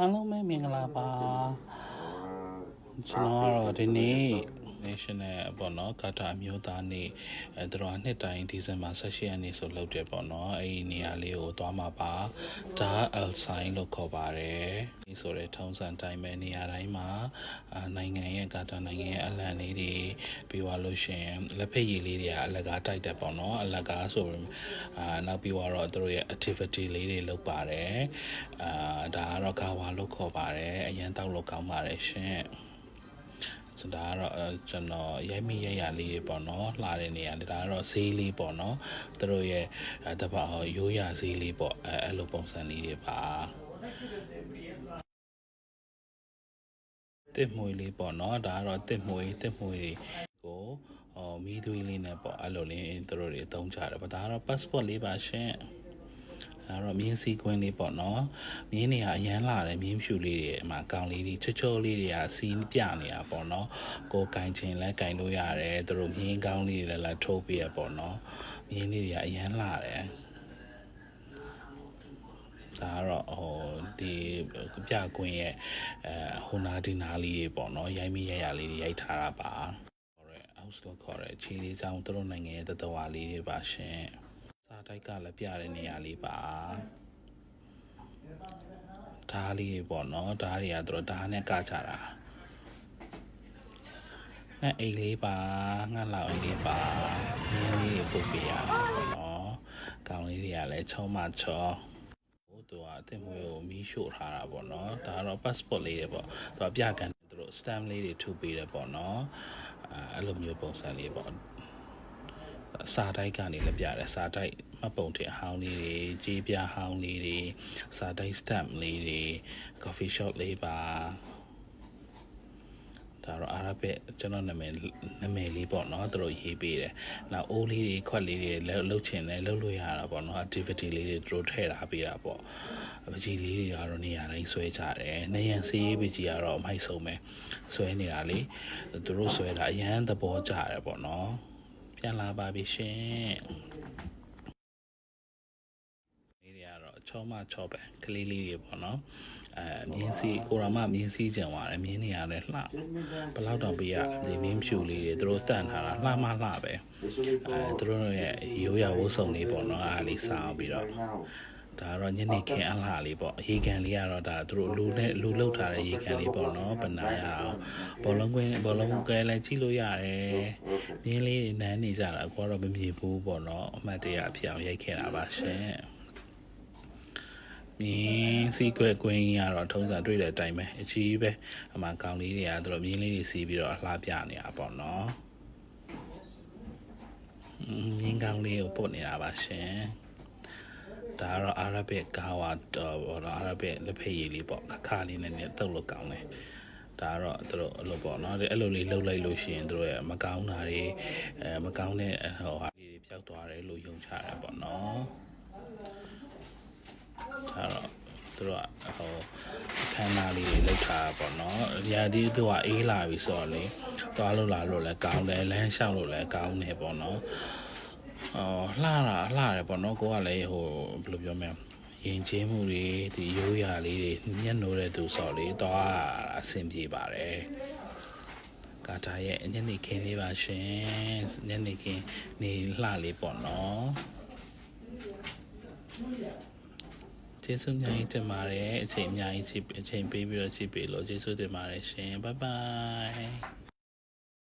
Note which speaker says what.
Speaker 1: အားလုံးပဲမင်္ဂလာပါကျွန်တော်ကတော့ဒီနေ့ national ပေါ့နော်ကာတာအမျိုးသားနေ့အဲသူတို့ကနှစ်တိုင်းဒီဇင်ဘာ18ရက်နေ့ဆိုလုပ်တယ်ပေါ့နော်အဲ့ဒီနေရာလေးကိုသွားမှာပါဒါ L sign လို့ခေါ်ပါတယ်ဒီဆိုတဲ့ထုံးစံတိုင်းပဲနေရာတိုင်းမှာအာနိုင်ငံရဲ့ကာတာနိုင်ငံရဲ့အလံလေးတွေပြီးသွားလို့ရှရင်လက်ဖက်ရည်လေးတွေကအလကားတိုက်တယ်ပေါ့နော်အလကားဆိုရင်အာနောက်ပြီးတော့သူတို့ရဲ့ activity လေးတွေလုပ်ပါတယ်အာဒါကတော့ကာဝါလို့ခေါ်ပါတယ်အရန်တောက်လို့ကောင်းပါတယ်ရှင် ဆိုတော့ဒါကတော့အဲကျွန်တော်ရိုက်မိရိုက်ရလေးတွေပေါ့နော်လှတဲ့နေရာလေးဒါကတော့ဈေးလေးပေါ့နော်သူတို့ရဲ့အဲတပတ်ဟောရိုးရဈေးလေးပေါ့အဲအဲ့လိုပုံစံလေးတွေပါတစ်မွေလေးပေါ့နော်ဒါကတော့တစ်မွေတစ်မွေတွေကိုဟောမီးသွေးလေးနဲ့ပေါ့အဲ့လိုလေးသူတို့တွေအသုံးချတယ်ပေါ့ဒါကတော့ passport လေးပါရှင် အဲ့တော့မြင်းစည်းကွင်းလေးပေါ့နော်မြင်းနေရအရန်လာတယ်မြင်းဖြူလေးတွေအမှကောင်းလေးတွေချောချောလေးတွေကစီးပြနေတာပေါ့နော်ကိုယ်ကင်ချင်လဲကင်လို့ရတယ်သူတို့မြင်းကောင်းလေးတွေလည်းလာထိုးပေးရပေါ့နော်မြင်းလေးတွေကအရန်လာတယ်ဒါကတော့ဟိုဒီပြကွင်းရဲ့အဲဟိုနာဒီနာလေးတွေပေါ့နော်ရိုင်းမိရရလေးတွေရိုက်ထားတာပါခေါ်ရဲ house လို့ခေါ်ရဲခြေလေးဆောင်သူတို့နိုင်ငံရဲ့တတဝါလေးတွေပါရှင် စားတိုက်ကလည်းပြတဲ့နေရာလေးပါဓားလေးတွေပေါ့နော်ဓားတွေကသူတို့ဓားနဲ့ကကြတာငါအိတ်လေးပါငါလောက်အိတ်လေးပါမြင်းလေးတွေပုတ်ပြရတာပေါ့နော်ကောင်းလေးတွေကလည်းချောမချောဟိုသူကအတင်မွေးကိုမီးရှို့ထားတာပေါ့နော်ဒါကတော့ passport လေးတွေပေါ့သူကပြကန်သူတို့ stamp လေးတွေထုတ်ပေးတယ်ပေါ့နော်အဲအဲ့လိုမျိုးပုံစံလေးပေါ့ စာတိုက်ကနေလည်းပြတယ်စာတိုက်မှတ်ပုံတင်အဟောင်းလေးတွေကြေးပြဟောင်းလေးတွေစာတိုက် stamp လေးတွေ coffee shop လေးပါဒါတော့အားရပဲကျွန်တော်နာမည်နာမည်လေးပေါ့နော်သူတို့ရေးပေးတယ်။နောက်အိုးလေးတွေခွက်လေးတွေလှုပ်ချင်တယ်လှုပ်လို့ရတာပေါ့နော် activity လေးတွေသူတို့ထည့်ထားပေးတာပေါ့။ပကြီးလေးတွေကတော့နေရာတိုင်းဆွဲကြတယ်။နေရန်စီးပကြီးကတော့အမိုက်ဆုံးပဲဆွဲနေတာလေ။သူတို့ဆွဲတာအရန်သဘောကျတယ်ပေါ့နော်။ ပြန်လာပါပြီရှင်။လေးတွေကတော့ချောမချောပဲကလေးလေးတွေပေါ့နော်အဲမြင်းစီကိုရမမြင်းစီကြံသွားတယ်မြင်းနေရတယ်လှဘယ်လောက်တောင်ပေးရဒီမြင်းဖြူလေးတွေသူတို့တန့်ထားတာလှမလှပဲအဲသူတို့ရဲ့ရိုးရဝုတ်စုံလေးပေါ့နော်အားလေးစားအောင်ပြီးတော့ ဒါကတော့ညနေခင်းအလှလေးပေါ့ရေကန်လေးကတော့ဒါသူတို့လူနဲ့လူလောက်ထားတဲ့ရေကန်လေးပေါ့နော်ပနာရအောင်ဘောလုံးကွင်းဘောလုံးကဲလည်းကြည့်လို့ရတယ်မြင်းလေးနန်းနေကြတာကိုကတော့မမြင်ဘူးပေါ့နော်အမှတ်တရအဖြစ်အောင်ရိုက်ခဲ့တာပါရှင်မြင်းစီးကွက်ကွင်းကြီးကတော့ထုံးစံတွေ့တဲ့အတိုင်းပဲအကြီးပဲအမှကောင်းလေးတွေကသူတို့မြင်းလေးတွေစီးပြီးတော့အလှပြနေတာပေါ့နော်မြင်းကောင်းလေးကိုပုတ်နေတာပါရှင် ဒါကတော့အာရဗစ်ကာဝါတော့ဘောနော်အာရဗစ်လက်ဖက်ရည်လေးပေါ့ခခလေးနဲ့နဲ့တုတ်လို့ကောင်းတယ်ဒါကတော့သူတို့အဲ့လိုပေါ့နော်အဲ့လိုလေးလှုပ်လိုက်လို့ရှိရင်သူတို့ရဲ့မကောင်းတာတွေအဲမကောင်းတဲ့ဟိုဟာလေးတွေပျောက်သွားတယ်လို့ယုံကြတယ်ပေါ့နော်ဒါတော့သူတို့ကဟိုအခမ်းအနားလေးတွေလုပ်ထားတာပေါ့နော်။ရာသီသူကအေးလာပြီဆိုတော့လေသွားလို့လာလို့လည်းကောင်းတယ်လမ်းလျှောက်လို့လည်းကောင်းတယ်ပေါ့နော်။ အော်လှတာလှတယ်ပေါ့နော်ကိုကလည်းဟိုဘယ်လိုပြောမလဲရင်ချင်းမှုတွေဒီရိုးရာလေးတွေညှက်နိုးတဲ့သူဆိုလေတော့အဆင်ပြေပါတယ်။ကာတာရဲ့ညနေခင်းလေးပါရှင်ညနေခင်းနေလှလေးပေါ့နော်။ကျေးဇူးအများကြီးတင်ပါတယ်အချိန်အများကြီးအချိန်ပေးပြီးတော့ကြည့်ပေးလို့ကျေးဇူးတင်ပါတယ်ရှင်ဘိုင်ဘိုင်